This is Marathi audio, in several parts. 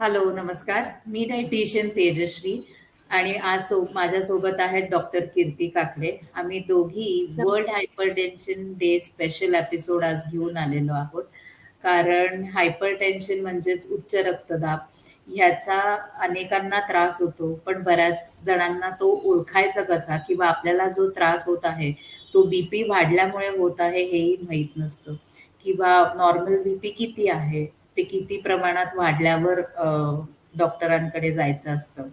हॅलो नमस्कार. मी डायटिशियन तेजश्री आणि आज सो माझ्यासोबत आहेत डॉक्टर कीर्ती काकडे. आम्ही दोघी world hypertension day special episode आज घेऊन आलेलो आहोत. कारण हायपरटेन्शन म्हणजेच उच्च रक्तदाब ह्याचा अनेकांना त्रास होतो पण बऱ्याच जणांना तो ओळखायचा कसा किंवा आपल्याला जो त्रास होत आहे तो बीपी वाढल्यामुळे होत आहे हेही माहीत नसतं. किंवा नॉर्मल बीपी किती आहे? ते किती प्रमाणात वाढल्यावर डॉक्टरांकडे जायचं असतं.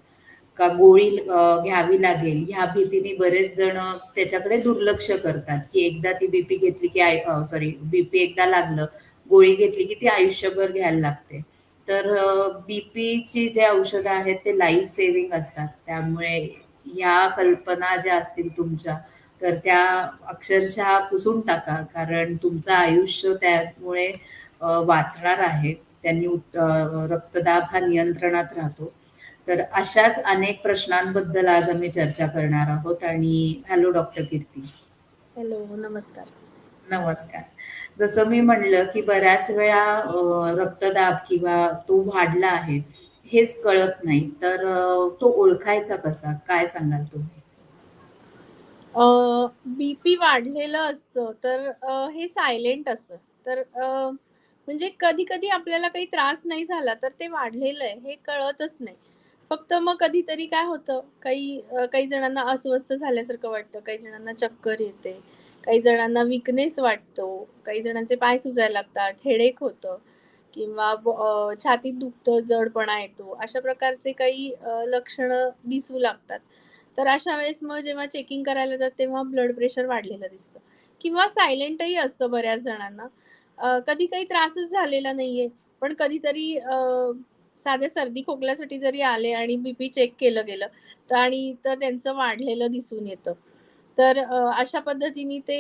का गोळी घ्यावी लागेल ह्या भीतीने बरेच जण त्याच्याकडे दुर्लक्ष करतात. की एकदा ती बीपी घेतली की आय सॉरी बीपी एकदा लागलं गोळी घेतली की ती आयुष्यभर घ्यायला लागते. तर बीपीची जे औषधं आहेत ते लाईफ सेव्हिंग असतात. त्यामुळे या कल्पना ज्या असतील तुमच्या तर त्या अक्षरशः पुसून टाका. कारण तुमचं आयुष्य त्यामुळे वाचणार आहे. त्यांनी रक्तदाब हा नियंत्रणात राहतो. तर अशाच अनेक प्रश्नांबद्दल आज आम्ही चर्चा करणार आहोत आणि हॅलो डॉक्टर कीर्ती. हॅलो नमस्कार. नमस्कार. जसं मी म्हणलं की बऱ्याच वेळा रक्तदाब किंवा तो वाढला आहे हेच कळत नाही. तर तो ओळखायचा कसा? काय सांगाल तुम्ही? बीपी वाढलेलं असतं तर हे सायलेंट असतं. तर म्हणजे कधी कधी आपल्याला काही त्रास नाही झाला तर ते वाढलेलं आहे हे कळतच नाही. फक्त मग कधीतरी काय होतं काही काही जणांना अस्वस्थ झाल्यासारखं वाटतं काही जणांना चक्कर येते काही जणांना विकनेस वाटतो काही जणांचे पाय सुजायला लागतात हेडेक होतं किंवा छातीत दुखतं जडपणा येतो अशा प्रकारचे काही लक्षणं दिसू लागतात. तर अशा वेळेस मग जेव्हा चेकिंग करायला जातात तेव्हा ब्लड प्रेशर वाढलेलं दिसतं. किंवा सायलेंटही असतं बऱ्याच जणांना. कधी काही त्रासच झालेला नाहीये. पण कधीतरी साध्या सर्दी खोकल्यासाठी जरी आले आणि बीपी चेक केलं गेलं तर आणि तर त्यांचं वाढलेलं दिसून येतं. तर अशा पद्धतीने ते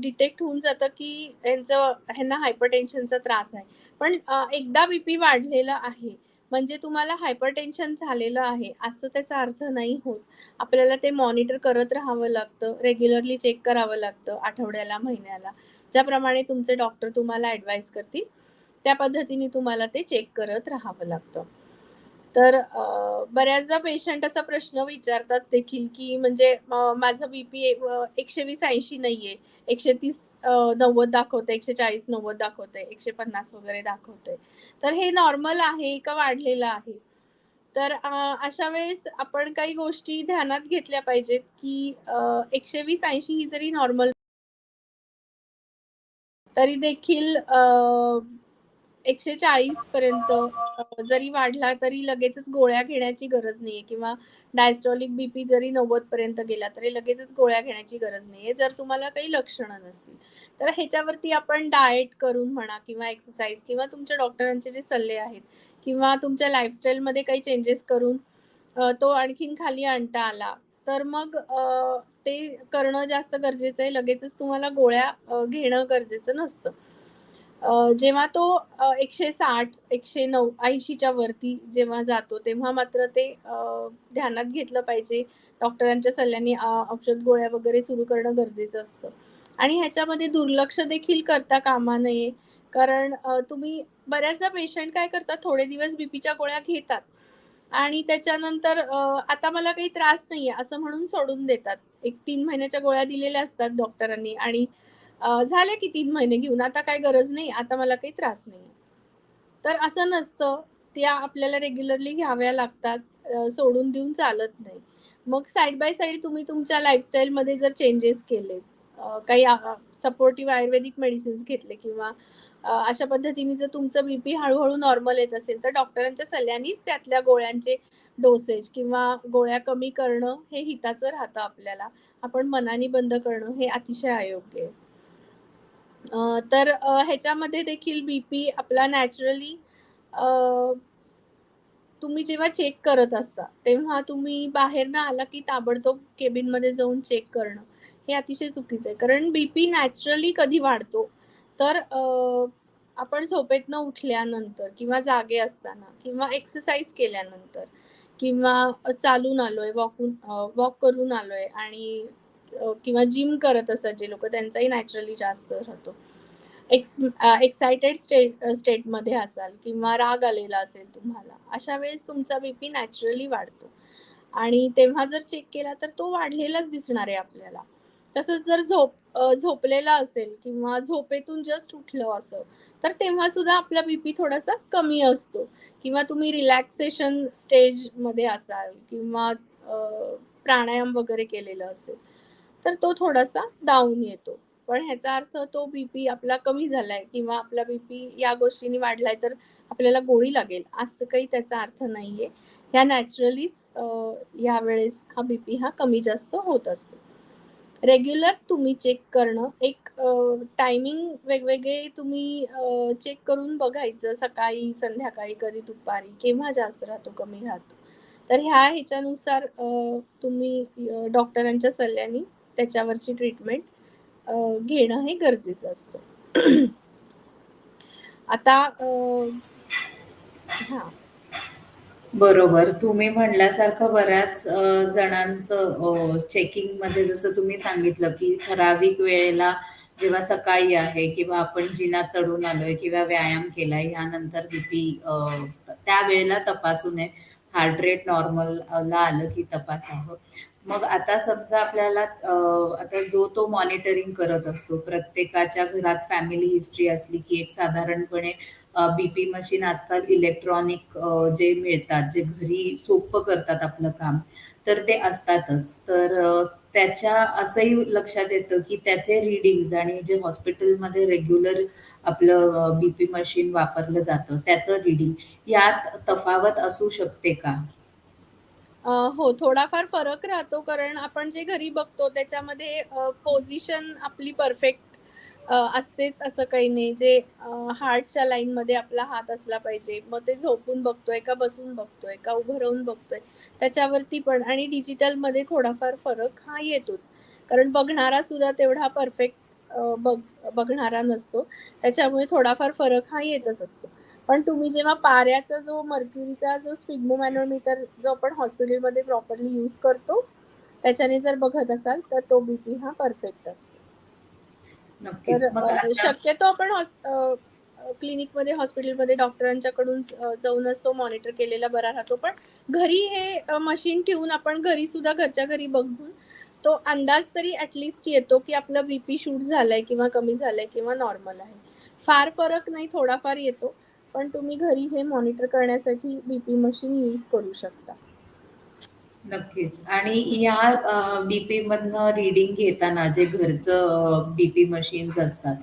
डिटेक्ट होऊन जातं की यांचं ह्यांना हायपरटेन्शनचा त्रास आहे. पण एकदा बीपी वाढलेला आहे म्हणजे तुम्हाला हायपरटेन्शन झालेलं आहे असं त्याचा अर्थ नाही होत. आपल्याला ते मॉनिटर करत राहावं लागतं रेग्युलरली चेक करावं लागतं आठवड्याला महिन्याला. ज्याप्रमाणे तुमचे डॉक्टर तुम्हाला ऍडवाईस करतील त्या पद्धतीने तुम्हाला ते चेक करत राहावं लागतं. तर बऱ्याचदा पेशंट असा प्रश्न विचारतात देखील की म्हणजे माझं बीपी एकशे वीस ऐंशी नाहीये एकशे तीस नव्वद दाखवते एकशे चाळीस नव्वद दाखवते एकशे पन्नास वगैरे दाखवते तर हे नॉर्मल आहे का वाढलेलं आहे? तर अशा वेळेस आपण काही गोष्टी ध्यानात घेतल्या पाहिजेत की एकशे वीस ऐंशी ही जरी नॉर्मल तरी देखील एकशे चाळीस पर्यंत जरी वाढला तरी लगेचच गोळ्या घेण्याची गरज नाहीये. किंवा डायस्टॉलिक बीपी जरी नव्वद पर्यंत गेला तरी लगेचच गोळ्या घेण्याची गरज नाहीये जर तुम्हाला काही लक्षणं नसतील. तर ह्याच्यावरती आपण डाएट करून म्हणा किंवा एक्सरसाइज किंवा तुमच्या डॉक्टरांचे जे सल्ले आहेत किंवा तुमच्या लाईफस्टाईलमध्ये काही चेंजेस करून तो आणखीन खाली आणता आला तर मग ते करणं जास्त गरजेचं आहे. लगेचच तुम्हाला गोळ्या घेणं गरजेचं नसतं. जेव्हा तो एकशे साठ एकशे नऊ ऐंशीच्या वरती जेव्हा जातो तेव्हा मात्र ते ध्यानात घेतलं पाहिजे. डॉक्टरांच्या सल्ल्याने औषध गोळ्या वगैरे सुरू करणं गरजेचं असतं. आणि ह्याच्यामध्ये दुर्लक्ष देखील करता कामा नये. कारण तुम्ही बऱ्याचदा पेशंट काय करतात थोडे दिवस बीपीच्या गोळ्या घेतात. आणि त्याच्यानंतर आता मला काही त्रास नाहीये असं म्हणून सोडून देतात. एक तीन महिन्याच्या गोळ्या दिलेल्या असतात डॉक्टरांनी आणि झाल्या की तीन महिने घेऊन आता काय गरज नाही आता मला काही त्रास नाही तर असं नसतं त्या आपल्याला रेग्युलरली घ्याव्या लागतात सोडून देऊन चालत नाही. मग साईड बाय साईड तुम्ही तुमच्या लाईफस्टाईलमध्ये जर चेंजेस केले काही सपोर्टिव्ह आयुर्वेदिक मेडिसिन्स घेतले किंवा अशा पद्धतीने जर तुमचं बीपी हळूहळू नॉर्मल येत असेल तर डॉक्टरांच्या सल्ल्यानेच त्यातल्या गोळ्यांचे डोसेज किंवा गोळ्या कमी करणं हे हिताचं राहतं आपल्याला. आपण मनाने बंद करणं हे अतिशय अयोग्य आहे. तर ह्याच्यामध्ये देखील बीपी आपला नॅचरली तुम्ही जेव्हा चेक करत असता तेव्हा तुम्ही बाहेर ना आला की ताबडतोब केबिनमध्ये जाऊन चेक करणं. हे अतिशय चुकीचं आहे. कारण बीपी नॅचरली कधी वाढतो? तर आपण झोपेतनं उठल्यानंतर किंवा जागे असताना किंवा एक्सरसाइज केल्यानंतर किंवा चालून आलोय वॉकून वॉक करून आलोय आणि किंवा जिम करत असतात जे लोक त्यांचाही नॅचरली जास्त राहतो. एक्स एक्सायटेड स्टेट स्टेटमध्ये असाल किंवा राग आलेला असेल तुम्हाला अशा वेळेस तुमचा बीपी नॅचरली वाढतो. आणि तेव्हा जर चेक केला तर तो वाढलेलाच दिसणार आहे आपल्याला. तसंच जर झोप झोपलेला असेल किंवा झोपेतून जस्ट उठलं असं तर तेव्हा सुद्धा आपला बीपी थोडासा कमी असतो. किंवा तुम्ही रिलॅक्सेशन स्टेजमध्ये असाल किंवा प्राणायाम वगैरे केलेलं असेल तर तो थोडासा डाऊन येतो. पण ह्याचा अर्थ तो बीपी आपला कमी झालाय किंवा आपला बीपी या गोष्टीने वाढलाय तर आपल्याला गोळी लागेल असं काही त्याचा अर्थ नाहीये. ह्या नॅचरलीच यावेळेस हा बीपी हा कमी जास्त होत असतो. रेग्युलर तुम्ही चेक करणं. एक टायमिंग वेगवेगळे तुम्ही चेक करून बघायचं. सकाळी संध्याकाळी कधी दुपारी केव्हा जास्त राहतो कमी राहतो. तर ह्या ह्याच्यानुसार तुम्ही डॉक्टरांच्या सल्ल्याने त्याच्यावरची ट्रीटमेंट घेणं हे गरजेचं असतं. आता हा. बरोबर. तुम्ही म्हणल्यासारखं बऱ्याच अ, जणांचं चेकिंगमध्ये जसं तुम्ही सांगितलं की ठराविक वेळेला जेव्हा सकाळी आहे किंवा आपण जिना चढून आलोय किंवा व्यायाम केलाय ह्यानंतर बीपी त्या वेळेला तपासू नये. हार्ट रेट नॉर्मल ला आलं की तपासावं. मग आता समजा आपल्याला अ, आता जो तो मॉनिटरिंग करत असतो प्रत्येकाच्या घरात फॅमिली हिस्ट्री असली की एक साधारणपणे बीपी मशीन आजकाल इलेक्ट्रॉनिक जे मिळतात जे घरी सोपं करतात आपलं काम तर ते असतातच. तर त्याच्या असंही लक्षात येतं की त्याचे रिडिंग्ज आणि जे हॉस्पिटलमध्ये रेग्युलर आपलं बीपी मशीन वापरलं जातं त्याचं रिडिंग यात तफावत असू शकते का? हो थोडाफार फरक राहतो कारण आपण जे घरी बघतो त्याच्यामध्ये पोझिशन आपली परफेक्ट असतेच असं काही नाही. जे हार्टच्या लाईनमध्ये आपला हात असला पाहिजे. मग ते झोपून बघतोय का बसून बघतोय का उभं राहून बघतोय त्याच्यावरती पण. आणि डिजिटलमध्ये थोडाफार फरक हा येतोच. कारण बघणारा सुद्धा तेवढा परफेक्ट बघ बघणारा नसतो. त्याच्यामुळे थोडाफार फरक हा येतच असतो. पण तुम्ही जेव्हा पाऱ्याचा जो मर्क्युरीचा जो स्पिग्मोमॅनोमीटर जो आपण हॉस्पिटलमध्ये प्रॉपरली यूज करतो त्याच्याने जर बघत असाल तर तो बीपी हा परफेक्ट असतो. तर मग अ, आता शक्यतो आपण क्लिनिकमध्ये हॉस्पिटलमध्ये डॉक्टरांच्याकडून जाऊनच तो मॉनिटर केलेला बरा राहतो. पण घरी हे मशीन ठेवून आपण घरी सुद्धा घरच्या घरी बघून तो अंदाज तरी ऍटलिस्ट येतो की आपलं बीपी शूट झालाय किंवा कमी झालाय किंवा नॉर्मल आहे. फार फरक नाही थोडाफार येतो. पण तुम्ही घरी हे मॉनिटर करण्यासाठी बीपी मशीन यूज करू शकता. नक्कीच. आणि या बीपी मधनं रिडिंग घेताना जे घरचं बीपी मशीन्स असतात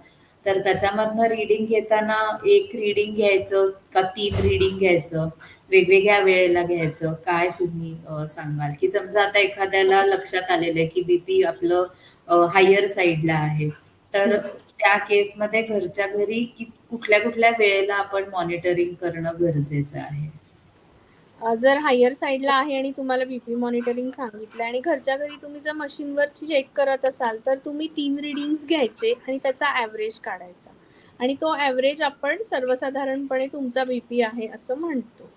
तर त्याच्यामधनं रिडिंग घेताना एक रिडिंग घ्यायचं का तीन रिडिंग घ्यायचं? वेगवेगळ्या वेळेला घ्यायचं? काय तुम्ही सांगाल? की समजा आता एखाद्याला लक्षात आलेलं आहे की बीपी आपलं हायर साईडला आहे. तर त्या केसमध्ये घरच्या घरी कुठल्या कुठल्या वेळेला आपण मॉनिटरिंग करणं गरजेचं आहे? जर हायर साईडला आहे आणि तुम्हाला बीपी मॉनिटरिंग सांगितलं आणि घरच्या घरी तुम्ही जर मशीनवर चेक करत असाल तर तुम्ही तीन रिडिंग्स घ्यायचे आणि त्याचा ॲव्हरेज काढायचा. आणि तो ॲव्हरेज आपण सर्वसाधारणपणे तुमचा बीपी आहे असं म्हणतो.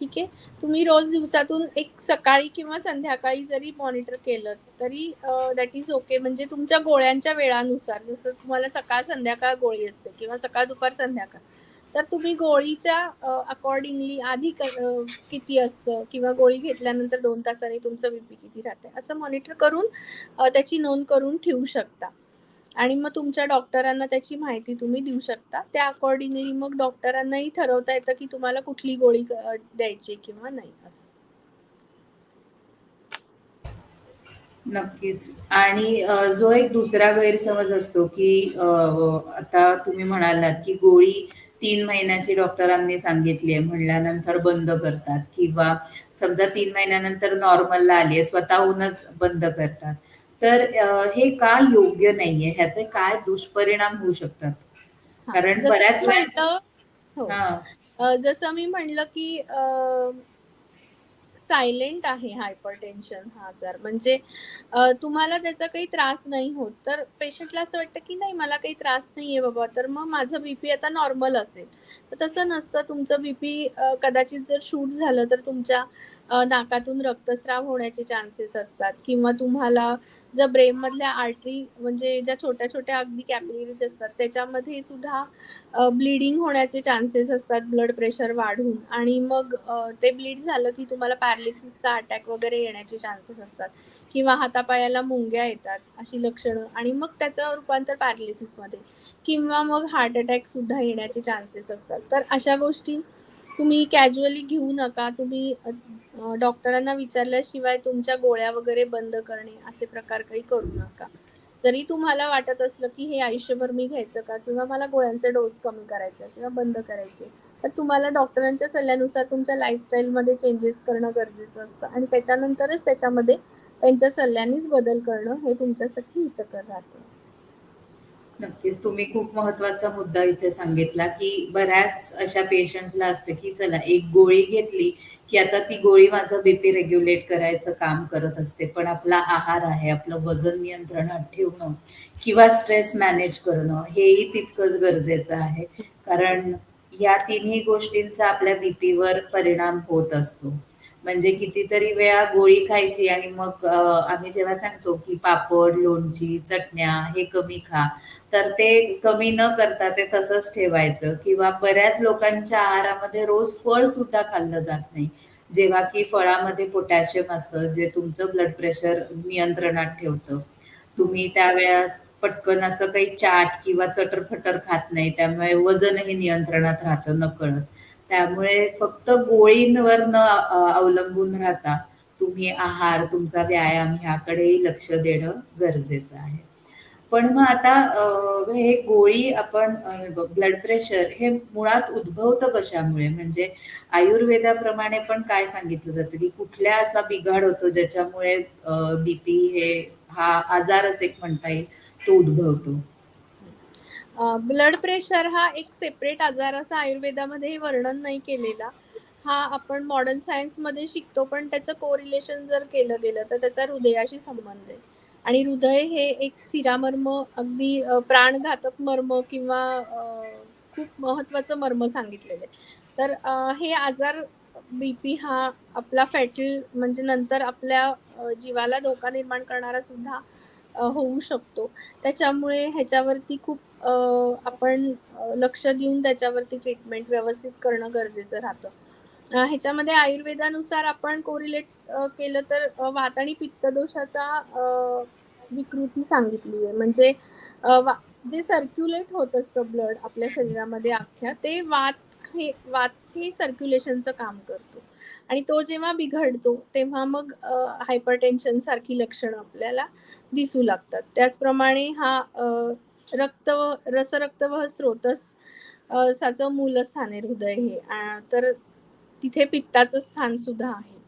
ठीक आहे? तुम्ही रोज दिवसातून एक सकाळी किंवा संध्याकाळी जरी मॉनिटर केलं तरी दॅट इज ओके म्हणजे तुमच्या गोळ्यांच्या वेळानुसार जसं तुम्हाला सकाळ संध्याकाळ गोळी असते किंवा सकाळ दुपार संध्याकाळ तर तुम्ही गोळीच्या अकॉर्डिंगली आधी किती असतं? किंवा गोळी घेतल्यानंतर दोन तासाने तुमचं बीपी किती राहते असं मॉनिटर करून त्याची नोंद करून ठेवू शकता. आणि मग तुमच्या डॉक्टरांना त्याची माहिती तुम्ही देऊ शकता. त्या अकॉर्डिंगली मग डॉक्टरांनाही ठरवता येतं की तुम्हाला कुठली गोळी द्यायची किंवा नाही असं. नक्कीच. आणि जो एक दुसरा गैरसमज असतो की हो, आता तुम्ही म्हणालात की गोळी तीन महिन्याची डॉक्टरांनी सांगितली आहे. म्हणल्यानंतर बंद करतात. किंवा समजा तीन महिन्यानंतर नॉर्मलला आली आहे स्वतःहूनच बंद करतात. तर हे का योग्य नाहीये? ह्याचे काय दुष्परिणाम होऊ शकतात? कारण बऱ्याच वेळा हो. जसं मी म्हणलं की सायलेंट आहे हायपरटेन्शन हा आजार. म्हणजे तुम्हाला त्याचा काही त्रास नाही होत. तर पेशंटला असं वाटतं की नाही मला काही त्रास नाहीये बाबा. तर मग माझं बीपी आता नॉर्मल असेल. तर तसं नसतं. तुमचं बीपी कदाचित जर शूट झालं तर तुमच्या नाकातून रक्तस्राव होण्याचे चान्सेस असतात. किंवा तुम्हाला जर ब्रेनमधल्या आर्टरी म्हणजे ज्या छोट्या-छोट्या अगदी कॅपिलरीज असतात त्याच्यामध्ये सुद्धा ब्लिडिंग ब्लीडिंग होण्याचे चान्सेस असतात ब्लड प्रेशर वाढून. आणि मग ते ब्लीड झालं की तुम्हाला पॅरालिसिसचा अटॅक वगैरे येण्याचे चान्सेस असतात. किंवा हातापायाला मुंग्या येतात अशी लक्षणं. आणि मग त्याचं रूपांतर पॅरालिसिसमध्ये किंवा मग हार्ट अटॅक सुद्धा येण्याचे चान्सेस असतात. तर अशा गोष्टी तुम्ही कॅज्युअली घेऊ नका. तुम्ही डॉक्टरांना विचारल्याशिवाय तुमच्या गोळ्या वगैरे बंद करणे असे प्रकार काही करू नका. जरी तुम्हाला वाटत असलं की हे आयुष्यभर मी घ्यायचं का किंवा मला गोळ्यांचे डोस कमी करायचा किंवा बंद करायचे तर तुम्हाला डॉक्टरांच्या सल्ल्यानुसार तुमच्या लाईफस्टाईलमध्ये चेंजेस करणं गरजेचं असतं आणि त्याच्यानंतरच त्याच्यामध्ये त्यांच्या सल्ल्यानेच बदल करणं हे तुमच्यासाठी हितकर राहतं. नक्कीच. तुम्ही खूप महत्त्वाचा मुद्दा इथे सांगितला की बऱ्याच अशा पेशंट्सला असते की चला एक गोळी घेतली की आता ती गोळी माझं बीपी रेग्युलेट करायचं काम करत असते. पण आपला आहार आहे आपलं वजन नियंत्रणात ठेवणं किंवा स्ट्रेस मॅनेज करणं हेही तितकंच गरजेचं आहे. कारण या तिन्ही गोष्टींचा आपल्या बीपीवर परिणाम होत असतो. म्हणजे कितीतरी वेळा गोळी खायची आणि मग आम्ही जेव्हा सांगतो की पापड लोणची चटण्या हे कमी खा तर ते कमी न करता ते तसंच ठेवायचं. किंवा बऱ्याच लोकांच्या आहारामध्ये रोज फळ सुद्धा खाल्लं जात नाही. जेव्हा की फळामध्ये पोटॅशियम असतं जे तुमचं ब्लड प्रेशर नियंत्रणात ठेवतं. तुम्ही त्यावेळेस पटकन असं काही चाट किंवा चटरफटर खात नाही त्यामुळे वजनही नियंत्रणात राहतं नकळत. त्यामुळे फक्त गोळींवर न अवलंबून राहता तुम्ही आहार तुमचा व्यायाम ह्याकडेही लक्ष देणं गरजेचं आहे. पण मग आता हे गोळी आपण ब्लड प्रेशर हे मुळात उद्भवतं कशामुळे? म्हणजे आयुर्वेदाप्रमाणे पण काय सांगितलं जातं की कुठल्या असा बिघाड होतो ज्याच्यामुळे बीपी हे हा आजारच एक म्हणता येईल तो उद्भवतो? ब्लड प्रेशर हा एक सेपरेट आजार असा आयुर्वेदामध्ये वर्णन नाही केलेला. हा आपण मॉडर्न सायन्समध्ये शिकतो पण त्याचं कोरिलेशन जर केलं गेलं तर त्याचा हृदयाशी संबंध आहे. आणि हृदय हे एक सिरामर्म अगदी प्राणघातक मर्म किंवा खूप महत्वाचं मर्म सांगितलेलं आहे. तर हे आजार बीपी हा आपला फॅटल म्हणजे नंतर आपल्या जीवाला धोका निर्माण करणारा सुद्धा होऊ शकतो. त्याच्यामुळे ह्याच्यावरती खूप आपण लक्ष देऊन त्याच्यावरती ट्रीटमेंट व्यवस्थित करणं गरजेचं राहतं. ह्याच्यामध्ये आयुर्वेदानुसार आपण कोरिलेट केलं तर वात आणि पित्तदोषाचा दोषाचा विकृती सांगितली आहे. म्हणजे वा- जे सर्क्युलेट होत असतं ब्लड आपल्या शरीरामध्ये अख्ख्या ते वात हे वात हे सर्क्युलेशनचं काम करतो. आणि तो जेव्हा बिघडतो तेव्हा मग हायपरटेन्शन सारखी लक्षणं आपल्याला दिसू लागतात. त्याचप्रमाणे हा रक्त रसरक्तवह स्रोतस साचं साचं मूलस्थान आहे हृदय हे. तर तिथे पित्ताचं स्थान सुद्धा आहे.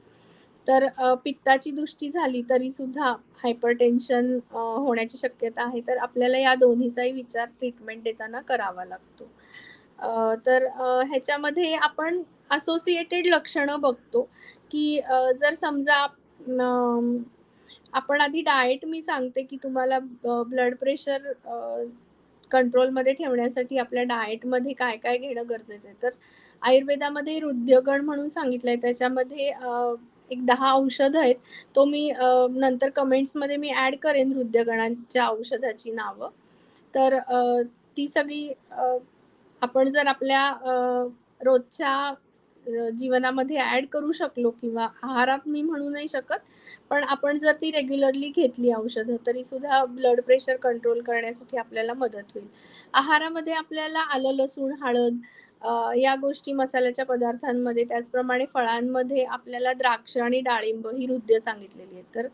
तर पित्ताची दृष्टी झाली तरी सुद्धा हायपरटेन्शन होण्याची शक्यता आहे. तर आपल्याला या दोन्हीचाही विचार ट्रीटमेंट देताना करावा लागतो. तर ह्याच्यामध्ये आपण असोसिएटेड लक्षणं बघतो की जर समजा आपण आधी डाएट मी सांगते की तुम्हाला ब्लड प्रेशर कंट्रोलमध्ये ठेवण्यासाठी आपल्या डाएटमध्ये काय काय घेणं गरजेचं आहे. तर आयुर्वेदामध्ये हृदयगण म्हणून सांगितलंय. त्याच्यामध्ये एक दहा औषध आहेत. तो मी नंतर कमेंट्समध्ये मी ॲड करेन हृदयगणांच्या औषधाची नावं. तर ती सगळी आपण जर आपल्या रोजच्या जीवनामध्ये ऍड करू शकलो किंवा आहारात मी म्हणू नाही शकत पण आपण जर ती रेग्युलरली घेतली औषधं तरी सुद्धा ब्लड प्रेशर कंट्रोल करण्यासाठी आपल्याला मदत होईल. आहारामध्ये आपल्याला आलं लसूण हळद या गोष्टी मसाल्याच्या पदार्थांमध्ये त्याचप्रमाणे फळांमध्ये आपल्याला द्राक्ष आणि डाळिंब ही हृदय सांगितलेली आहेत. तर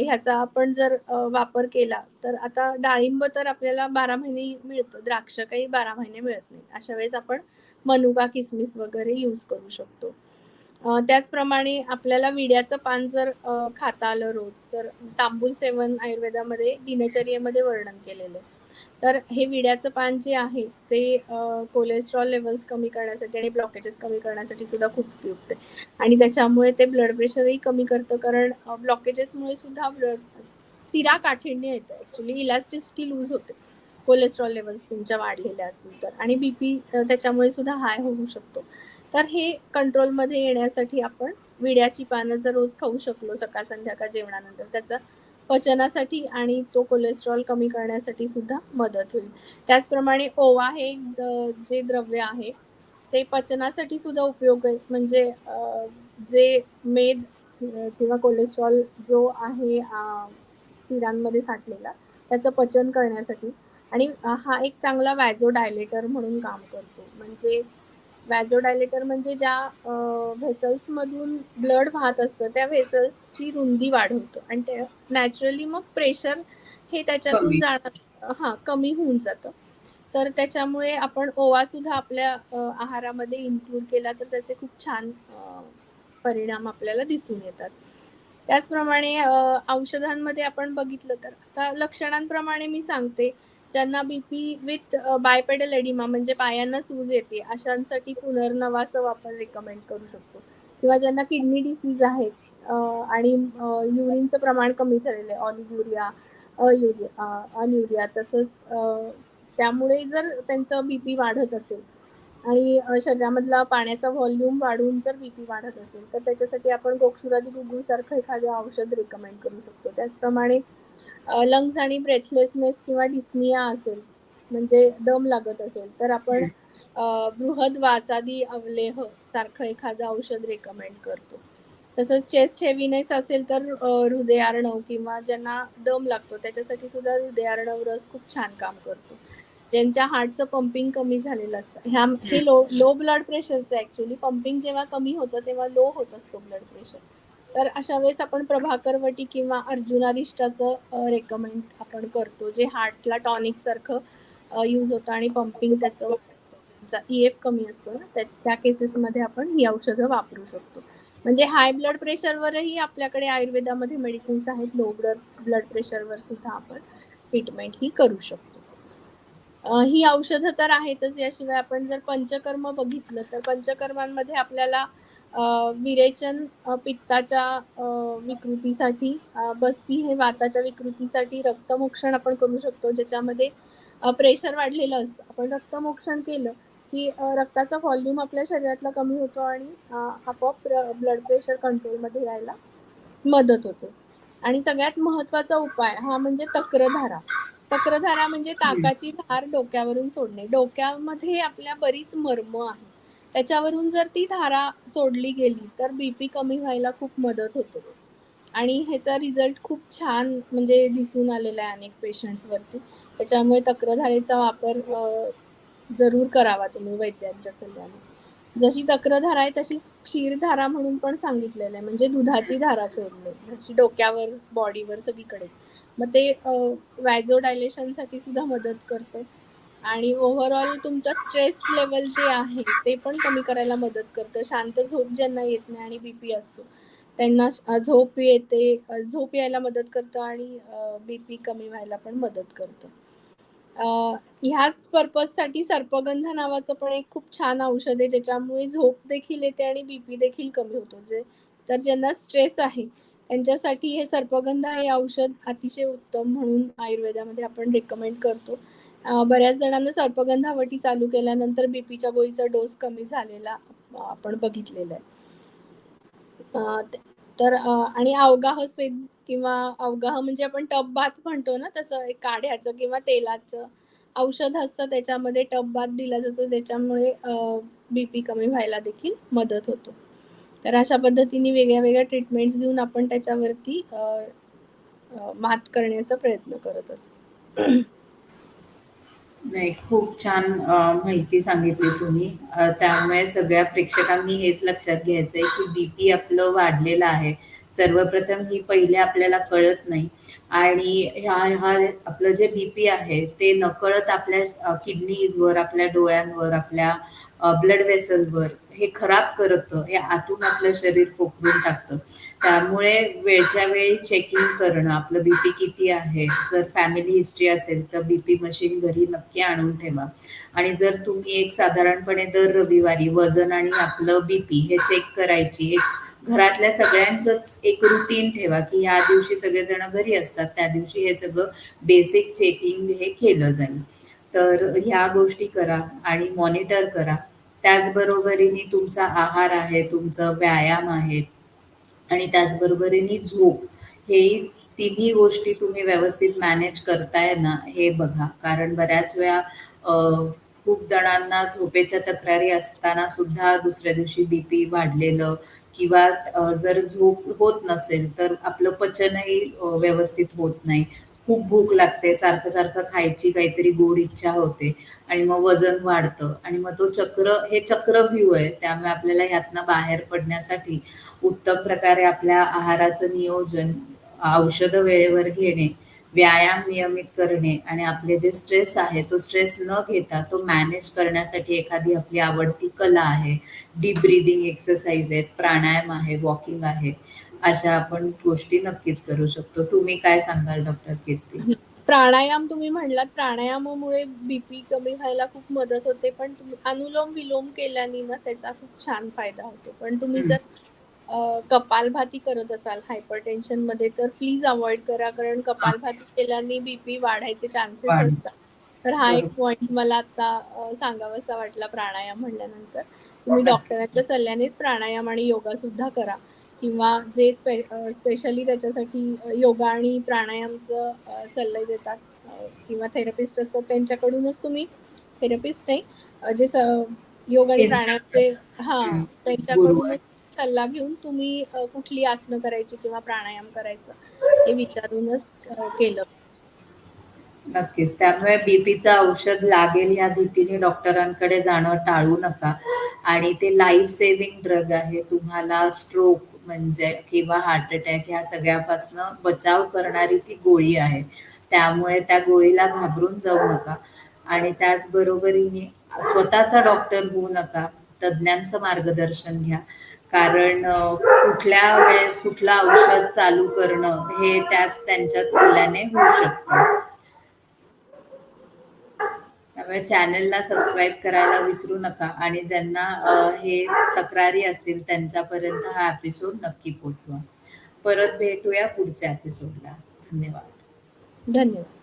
ह्याचा आपण जर वापर केला तर आता डाळिंब तर आपल्याला बारा महिने मिळतं द्राक्ष काही बारा महिने मिळत नाही. अशा वेळेस आपण मनुका किसमिस वगैरे यूज करू शकतो. त्याचप्रमाणे आपल्याला विड्याचं पान जर खाता आलं रोज तर तांबूल सेवन आयुर्वेदामध्ये दिनचर्येमध्ये वर्णन केलेलं आहे. तर हे विड्याचं पान जे आहे ते कोलेस्ट्रॉल लेवल्स कमी करण्यासाठी आणि ब्लॉकेजेस कमी करण्यासाठी सुद्धा खूप उपयुक्त आहे. आणि त्याच्यामुळे ते ब्लड प्रेशरही कमी करतं कारण ब्लॉकेजेसमुळे सुद्धा ब्लड सिरा काठिण्य येतं. ॲक्च्युली इलास्टिसिटी लूज होते. कोलेस्ट्रॉल लेवल्स तुमच्या वाढलेल्या असतील तर. आणि बीपी त्याच्यामुळे सुद्धा हाय होऊ शकतो. तर हे कंट्रोलमध्ये येण्यासाठी आपण विड्याची पानं जर रोज खाऊ शकलो सकाळ संध्याकाळ जेवणानंतर त्याचा पचनासाठी आणि तो कोलेस्ट्रॉल कमी करण्यासाठी सुद्धा मदत होईल. त्याचप्रमाणे ओवा हे जे द्रव्य आहे ते पचनासाठी सुद्धा उपयोग आहे. म्हणजे जे मेद किंवा कोलेस्ट्रॉल जो आहे सिरांमध्ये साठलेला त्याचं पचन करण्यासाठी आणि हा एक चांगला वॅझो डायलेटर म्हणून काम करतो. म्हणजे वॅझो डायलेटर म्हणजे ज्या व्हेसल्स मधून ब्लड वाहत असतं त्या व्हेसल्सची रुंदी वाढवतो. आणि ते नॅचरली मग प्रेशर हे त्याच्यातून कमी. जाणं हा कमी होऊन जातं. तर त्याच्यामुळे आपण ओवा सुद्धा आपल्या आहारामध्ये इन्क्लूड केला तर त्याचे खूप छान परिणाम आपल्याला दिसून येतात. त्याचप्रमाणे औषधांमध्ये आपण बघितलं तर आता लक्षणांप्रमाणे मी सांगते. ज्यांना बीपी विथ बायपेडल एडिमा म्हणजे पायांना सूज येते अशांसाठी पुनर्नवास आपण रिकमेंड करू शकतो. किंवा ज्यांना किडनी डिसीज आहे आणि युरिनचं प्रमाण कमी झालेलं आहे ऑलिव्युरिया अयुरिया अनयुरिया तसंच त्यामुळे जर त्यांचं बीपी वाढत असेल आणि शरीरामधला पाण्याचा व्हॉल्यूम वाढून जर बीपी वाढत असेल तर त्याच्यासाठी आपण गोक्षुरादी गुगू सारखं एखादं औषध रिकमेंड करू शकतो. त्याचप्रमाणे लंग्स आणि ब्रेथलेसनेस किंवा डिस्निया असेल म्हणजे दम लागत असेल तर आपण बृहद वासादी अवलेह सारखं एखादं औषध रेकमेंड करतो. तसंच चेस्ट हेवीनेस असेल तर हृदयार्णव किंवा ज्यांना दम लागतो त्याच्यासाठी सुद्धा हृदयार्णव रस खूप छान काम करतो. ज्यांच्या हार्टचं पंपिंग कमी झालेलं असतं. ह्या हे लो लो ब्लड प्रेशरचं ऍक्च्युली पंपिंग जेव्हा कमी होतं तेव्हा लो होत असतो ब्लड प्रेशर तर अशा वेळेस आपण प्रभाकरवटी किंवा अर्जुनारिष्टाचं रेकमेंड आपण करतो जे हार्टला टॉनिक सारखं यूज होतं आणि पंपिंग त्याचं ई एफ कमी असतो ना त्या त्या केसेसमध्ये आपण ही औषधं वापरू शकतो. म्हणजे हाय ब्लड प्रेशरवरही आपल्याकडे आयुर्वेदामध्ये मेडिसिन्स आहेत लो ब्लड ब्लड प्रेशरवर सुद्धा आपण ट्रीटमेंट ही करू शकतो. ही औषधं तर आहेतच याशिवाय आपण जर पंचकर्म बघितलं तर पंचकर्मांमध्ये आपल्याला विरेचन पित्ताच्या विकृतीसाठी बस्ती हे वाताच्या विकृतीसाठी रक्तमोक्षण आपण करू शकतो ज्याच्यामध्ये प्रेशर वाढलेलं असतं. आपण रक्तमोक्षण केलं की रक्ताचा व्हॉल्यूम आपल्या शरीरातला कमी होतो आणि आपोआप ब्लड प्रेशर कंट्रोलमध्ये यायला मदत होते. आणि सगळ्यात महत्त्वाचा उपाय हा म्हणजे तक्रधारा. तक्रधारा म्हणजे ताकाची धार डोक्यावरून सोडणे. डोक्यामध्ये आपल्या बरीच मर्म आहे त्याच्यावरून जर ती धारा सोडली गेली तर बीपी कमी व्हायला खूप मदत होते. आणि ह्याचा रिझल्ट खूप छान म्हणजे दिसून आलेला आहे अनेक पेशंट्सवरती त्याच्यामुळे तक्रधारेचा वापर जरूर करावा तुम्ही वैद्यांच्या सल्ल्याने. जशी तक्रधारा आहे तशीच क्षीरधारा म्हणून पण सांगितलेलं आहे. म्हणजे दुधाची धारा सोडणे. जशी डोक्यावर बॉडीवर सगळीकडेच. मग ते वॅझो डायलेशनसाठी सुद्धा मदत करतं. आणि ओव्हरऑल तुमचा स्ट्रेस लेवल जे आहे ते पण कमी करायला मदत करतं. शांत झोप ज्यांना येत नाही आणि बीपी असतो त्यांना झोप येते झोप यायला मदत करतं आणि बीपी कमी व्हायला पण मदत करतं. ह्याच पर्पजसाठी सर्पगंध नावाचं पण एक खूप छान औषध आहे ज्याच्यामुळे झोप देखील येते आणि बीपी देखील कमी होतो. जे तर ज्यांना स्ट्रेस आहे त्यांच्यासाठी हे सर्पगंध हे औषध अतिशय उत्तम म्हणून आयुर्वेदामध्ये आपण रेकमेंड करतो. बऱ्याच जणांना सर्पगंधावटी चालू केल्यानंतर बीपीच्या गोळीचा डोस कमी झालेला आपण बघितलेला आहे. तर आणि अवगाह स्वेद किंवा अवगाह म्हणजे आपण टब बाथ म्हणतो ना तसं एक काढ्याचं किंवा तेलाचं औषध असतं त्याच्यामध्ये टप बाथ दिला जातो त्याच्यामुळे बीपी कमी व्हायला देखील मदत होतो. तर अशा पद्धतीने वेगळ्या वेगळ्या ट्रीटमेंट्स देऊन आपण त्याच्यावरती मात करण्याचा प्रयत्न करत असतो. नाही खूप छान माहिती सांगितली तुम्ही. त्यामुळे सगळ्या प्रेक्षकांनी हेच लक्षात घ्यायचंय की बीपी आपलं वाढलेलं आहे. सर्वप्रथम ही पहिले आपल्याला कळत नाही. आणि ह्या हा आपलं जे बीपी आहे ते नकळत आपल्या किडनीजवर आपल्या डोळ्यांवर आपल्या ब्लड वेसलवर हे खराब करतं हे आतून आपलं शरीर पोखरून टाकतं. त्यामुळे वेळच्या वेळी चेकिंग करणं आपलं बीपी किती आहे जर फॅमिली हिस्ट्री असेल तर बीपी मशीन घरी नक्की आणून ठेवा. आणि जर तुम्ही एक साधारणपणे दर रविवारी वजन आणि आपलं बीपी हे चेक करायची एक घरातल्या सगळ्यांचंच एक रुटीन ठेवा की ह्या दिवशी सगळेजण घरी असतात त्या दिवशी हे सगळं बेसिक चेकिंग हे केलं जाईल. तर ह्या गोष्टी करा आणि मॉनिटर करा. त्याचबरोबरीने तुमचा आहार आहे तुमचं व्यायाम आहे आणि त्याचबरोबरीने झोप. हेही तिन्ही गोष्टी तुम्ही व्यवस्थित मॅनेज करताय ना हे बघा. कारण बऱ्याच वेळा खूप जणांना झोपेच्या तक्रारी असताना सुद्धा दुसऱ्या दिवशी बीपी वाढलेलं किंवा जर झोप होत नसेल तर आपलं पचनही व्यवस्थित होत नाही. खूप भूक लागते सारखं सारखं खायची काहीतरी गोड इच्छा होते आणि मग वजन वाढतं आणि मग तो चक्र हे चक्रव्यूह आहे. त्यामुळे आपल्याला ह्यातनं बाहेर पडण्यासाठी उत्तम प्रकारे आपल्या आहाराचं नियोजन औषधं वेळेवर घेणे व्यायाम नियमित करणे आणि आपले जे स्ट्रेस आहे तो स्ट्रेस न घेता तो मॅनेज करण्यासाठी एखादी आपली आवडती कला आहे. डीप ब्रिदिंग एक्सरसाइज आहेत प्राणायाम आहे वॉकिंग आहे. अशा आपण गोष्टी नक्कीच करू शकतो तुम्ही काय सांगाल डॉक्टर कीर्ती प्राणायाम तुम्ही म्हणलात प्राणायामामुळे बीपी कमी व्हायला खूप मदत होते पण अनुलोम विलोम केल्याने ना त्याचा खूप छान फायदा होतो पण तुम्ही. जर कपालभाती करत असाल हायपर टेन्शनमध्ये तर प्लीज अवॉइड करा कारण कपालभाती केल्याने बीपी वाढायचे चान्सेस. असतात तर हा एक. पॉइंट मला आता सांगावासा वाटला प्राणायाम म्हणल्यानंतर तुम्ही. डॉक्टरांच्या सल्ल्यानेच प्राणायाम आणि योगा सुद्धा करा किंवा जे स्पे स्पेशली त्याच्यासाठी योगा आणि प्राणायामचं सल्ले देतात. किंवा थेरपिस्ट असतात त्यांच्याकडूनच तुम्ही थेरपिस्ट नाही जे स- योग आणि. प्राणायामचे हा. त्यांच्याकडूनच सल्ला घेऊन तुम्ही कुठली आसनं करायची किंवा प्राणायाम करायचं हे विचारूनच केलं नक्कीच. त्यामुळे बीपीचं औषध लागेल या भीतीने डॉक्टरांकडे जाणं टाळू नका. आणि ते लाईफ सेव्हिंग ड्रग आहे. तुम्हाला स्ट्रोक म्हणजे किंवा हार्ट अटॅक ह्या सगळ्यापासनं बचाव करणारी ती गोळी आहे. त्यामुळे त्या गोळीला घाबरून जाऊ नका. आणि त्याचबरोबरीने स्वतःचा डॉक्टर होऊ नका. तज्ज्ञांचं मार्गदर्शन घ्या. कारण कुठल्या वेळेस कुठलं औषध चालू करणं हे त्याच त्यांच्या सल्ल्याने होऊ शकतं. चॅनलला सबस्क्राईब करायला विसरू नका आणि ज्यांना हे तक्रारी असतील त्यांच्यापर्यंत हा एपिसोड नक्की पोचवा परत भेटूया पुढच्या एपिसोडला धन्यवाद. धन्यवाद.